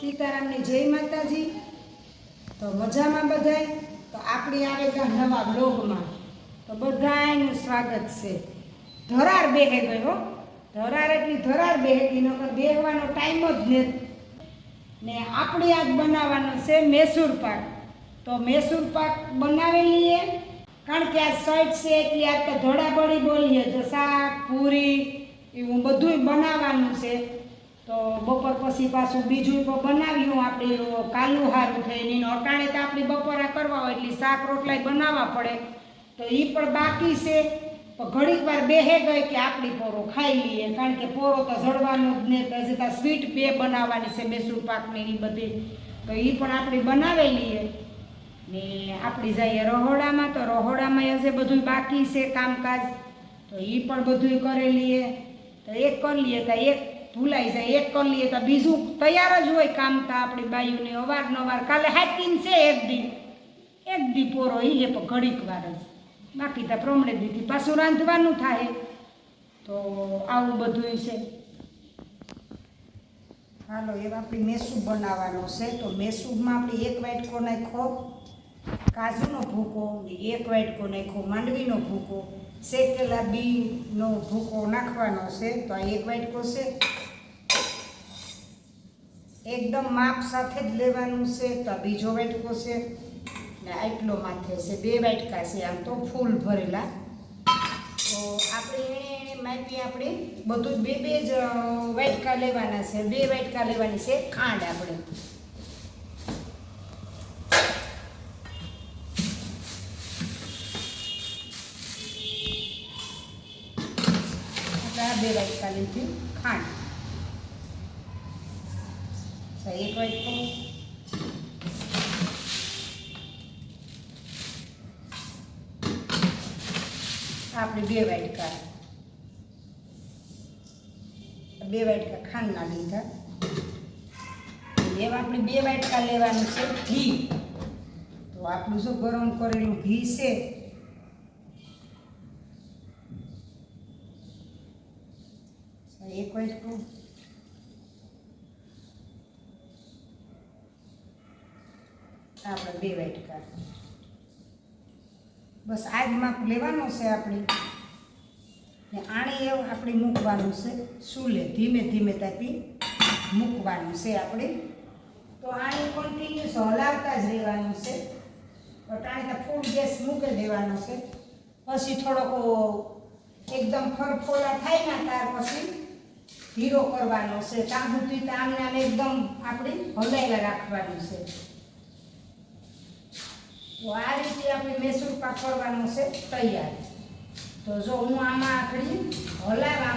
સીતારામની જય માતાજી. તો મજામાં બધાય? તો આપણી આવે ગયા નવા બ્લોગમાં તો બધાયનું સ્વાગત છે. ધરાર બેહે ગઈ હો. ધરાર એટલી ધરાર બેહેતી નકર બેહવાનો ટાઈમ જ નથી ને આપણે આજ બનાવવાનો છે મેસૂર પાક. તો મેસૂર પાક બનાવી લઈએ કારણ કે આ સાઈડ છે એટલે આજ તો ધોળાબળી બોલીએ તો શાક પૂરી એવું બધુંય બનાવવાનું છે. તો બપોર પછી પાછું બીજું બનાવ્યું આપણે કાલું સારું થઈને એનો અટાણે તો આપણે બપોરા કરવા હોય એટલે શાક રોટલાય બનાવવા પડે. તો એ પણ બાકી છે. તો ઘડીક વાર બેહે ગઈ કે આપણી પોરો ખાઈ લઈએ. કારણ કે પોરો તો જડવાનો જ ને તો સ્વીટ બે બનાવવાની છે મેસૂર પાકની એ બધી. તો એ પણ આપણે બનાવી લઈએ. ને આપણી જઈએ રહોડામાં તો રહોડામાં હશે બધું બાકી છે કામકાજ. તો એ પણ બધું કરી લઈએ. તો એક કરી લઈએ તો એક ભૂલાઈ જાય, એક કરી લઈએ તો બીજું તૈયાર જ હોય કામ તો આપણી બાયુને અવારનવાર કાલે હાકીન છે એક દી. એક દી પોરો એ પણ ઘડીક વાર જ. બાકી તો પ્રમણે દીધી પાછું રાંધવાનું થાય. તો આવું બધું છે. હાલો, એ આપણી મેસૂબ બનાવવાનો છે. તો મેસૂબમાં આપણે એક વાટકો નાખો કાજુનો ભૂકો એક વાટકો નાખો માંડવીનો ભૂકો, શેકેલા બીનો ભૂકો નાખવાનો છે. તો આ એક વાટકો છે. એકદમ માપ સાથે જ લેવાનું છે, તો બીજો વાટકો છે. ને આટલો માથે છે, બે વાટકા છે, આમ તો ફૂલ ભરેલા. તો આપણે માપી આપણે. બધું બે બે જ વાટકા લેવાના છે, બે વાટકા લેવાની છે ખાંડ આપણે. બે વાટકા લીધી, ખાંડ. વાટકો આપણે બે વાટકા બે વાટકા ખાંડના લીધા. એમ આપણે બે વાટકા લેવાનું છે ઘી. તો આપણું શું ગરમ કરેલું ઘી છે? એક વાટકું આપણે બે વાટકા બસ આ જ માપ લેવાનો છે આપણે. ને આણે એવું આપણે મૂકવાનું છે ચૂલે ધીમે ધીમે તાપી મૂકવાનું છે આપણે. તો આણી કન્ટિન્યુઅસ હલાવતા જ રહેવાનું છે. અટાણી તો ફૂલ ગેસ મૂકી દેવાનો છે. પછી થોડોક એકદમ ફરફોલા થાય ને ત્યાર પછી ધીરો કરવાનો છે. ત્યાં સુધી તો એકદમ આપણે હલાયેલા રાખવાનું છે. તો આ રીતે આપણે મેસૂર પાક છે, તૈયાર. તો જો હું આમાં આખડી હલાવા,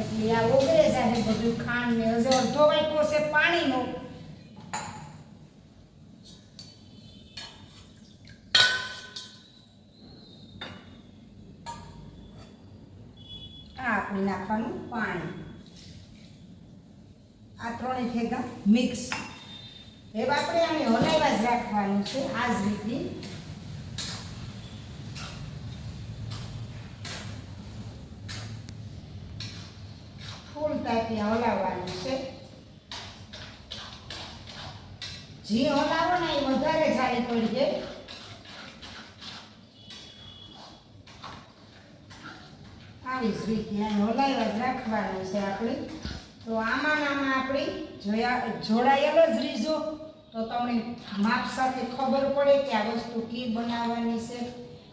એટલે આ ઓગળે જાય બધું ખાંડ ને હજુ અડધો વાટકો છે પાણીનો. આ આપણે નાખવાનું પાણી. આ ત્રણેય ભેગા મિક્સ. હવે આપણે આને હલાવ્યા જ રાખવાનું છે આ જ રીતની ફૂલ ટાઈપની હલાવવાનું છે. જે હલાવો ને એ વધારે જાડી પડી જાય. આવી જ રીતે આને જ રાખવાનું છે આપણે. તો આમાં આમાં આપણે જોયા જોડાયેલો જ રીજો. તો તમને માપ સાથે ખબર પડે કે આ વસ્તુ કી બનાવવાની છે.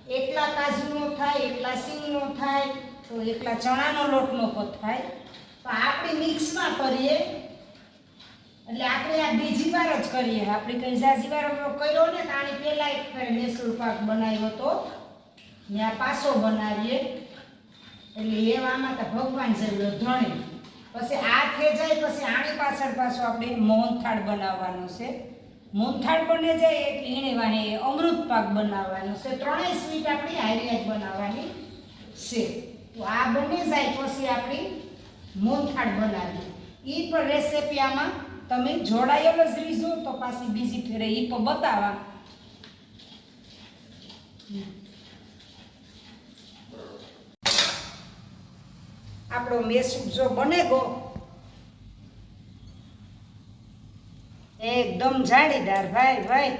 એકલા કાજુનો થાય, એકલા સિંગનો થાય, તો એકલા ચણાનો લોટનો પણ થાય. તો આપણે મિક્સમાં કરીએ. એટલે આપણે આ બીજી વાર જ કરીએ. આપણે કંઈ ઝાઝી વાર કર્યો ને આની પહેલાં એક ફેર પાક બનાવ્યો તો ને આ પાછો બનાવીએ. એટલે એવામાં તો ભગવાન જરૂર ધણે. પછી આ થઈ જાય, પછી આની પાછળ પાછું આપણે મોહનથાળ બનાવવાનું છે. મોહનથાળ બને જાય એટલે એને વાહે અમૃત પાક બનાવવાનો છે. ત્રણેય સ્વીટ આપણી હારી બનાવવાની છે. તો આ બની જાય, પછી આપણી મોહનથાળ બનાવી. એ પણ રેસીપી આમાં તમે જોડાયેલો જ રીજો તો પાછી બીજી ફેરે એ પણ બતાવવા. આપણો મેસૂબ જો બને ગો એકદમ જાળીદાર ભાઈ ભાઈ.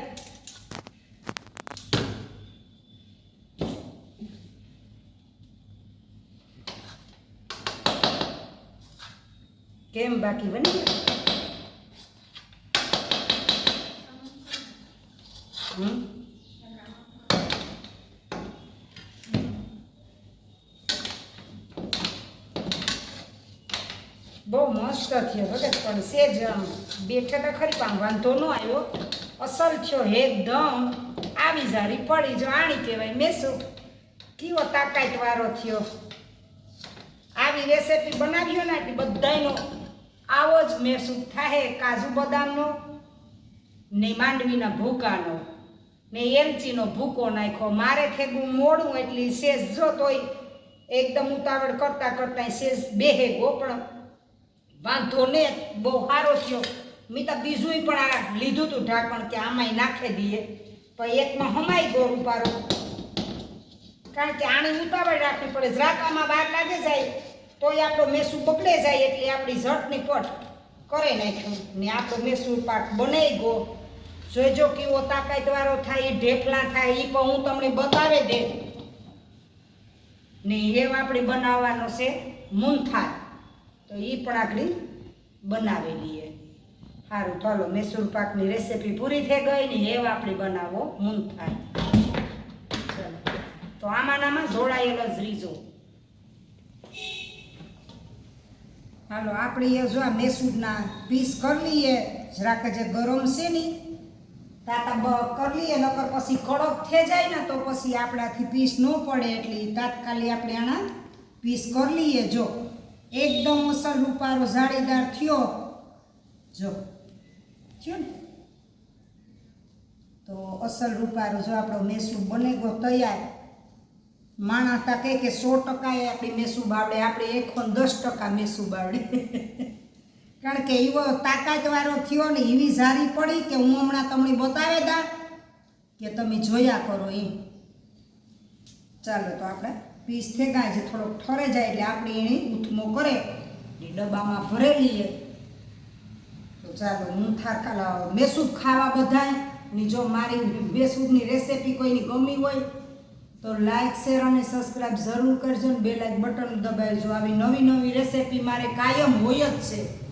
કેમ બાકી બની ગયા? બહુ મસ્ત થયો ભગત, પણ સેજ બેઠે તો ખરી પણ વાંધો ન આવ્યો. અસલ થયો એકદમ આવી જારી પડી, જો આણી કહેવાય, મેસું, કીવો તાકાત વારો થયો. આવી રેસીપી બનાવ્યો ને એટલે બધાયનો આવો જ મેસૂબ થાય કાજુ બદામનો ને માંડવીના ભૂકાનો ને એલચીનો ભૂકો નાખ્યો. મારે થેગું મોડું એટલે શેષ જો તોય એકદમ ઉતાવળ કરતાં કરતાં શેષ બેહે ગો પણ વાંધો ને બહુ સારો થયો. મેં તો બીજું પણ આ લીધું હતું ઢાંકણ કે આમાંય નાખી દઈએ. પણ એકમાં હમાઈ ગયો રૂપારો કારણ કે આને ઉતાવળ રાખવી પડે. જરાકામાં વાર લાગે જાય, તોય આપણો મેસુ બગડે જાય એટલે આપણી ઝટની પટ કરે નાખ્યું. ને આપણો મેસું પાક બનાવી ગયો. જોજો કેવો તાકાતવાળો થાય, એ ઢેફલા થાય એ પણ હું તમને બતાવે દે. ને એવ આપણે બનાવવાનો છે મૂંથાર તો એ પણ આગળ બનાવી લઈએ સારું ચાલો મેસૂર પાકની રેસીપી પૂરી થઈ ગઈ ને એવા આપણે બનાવો મૂંથાર ચાલો તો આમાં જોડાયેલો જ રીજો. હાલો, આપણે એ જો આ મેસૂરના પીસ કરી લઈએ, જરાક જે ગરમ છે ને, તાતા બ કરી લઈએ, નકર પછી કડક થઈ જાય ને તો પછી આપણાથી પીસ ન પડે, એટલે તાત્કાલિક આપણે આના પીસ કરી લઈએ, જો. એકદમ અસલ રૂપારો જાળીદાર થયો. જો, થયો ને? તો અસલ રૂપારો જો આપણો મેસુ બને ગયો તૈયાર. માણસ તા કહે કે સો ટકા એ આપણી મેસુ બાવડે આપણે એકસો દસ ટકા મેસુ બાવડે કારણ કે એવો તાકાતવાળો થયો ને એવી ઝારી પડી કે હું હમણાં તમને બતાવે દા કે તમે જોયા કરો એ ચાલો તો આપણે પીસ ફેંકાય છે, થોડોક ઠરે જાય એટલે આપણે એને ઉથમો કરે, એ ડબ્બામાં ભરેલી લઈએ તો ચાલો, હું થાર મેસૂબ ખાવા બધાય, ને જો મારી મેસૂબની રેસીપી કોઈની ગમી હોય, તો લાઇક શેર અને સબસ્ક્રાઈબ જરૂર કરજો ને બે લાઇક બટન દબાવજો. આવી નવી નવી રેસીપી મારે કાયમ હોય જ છે.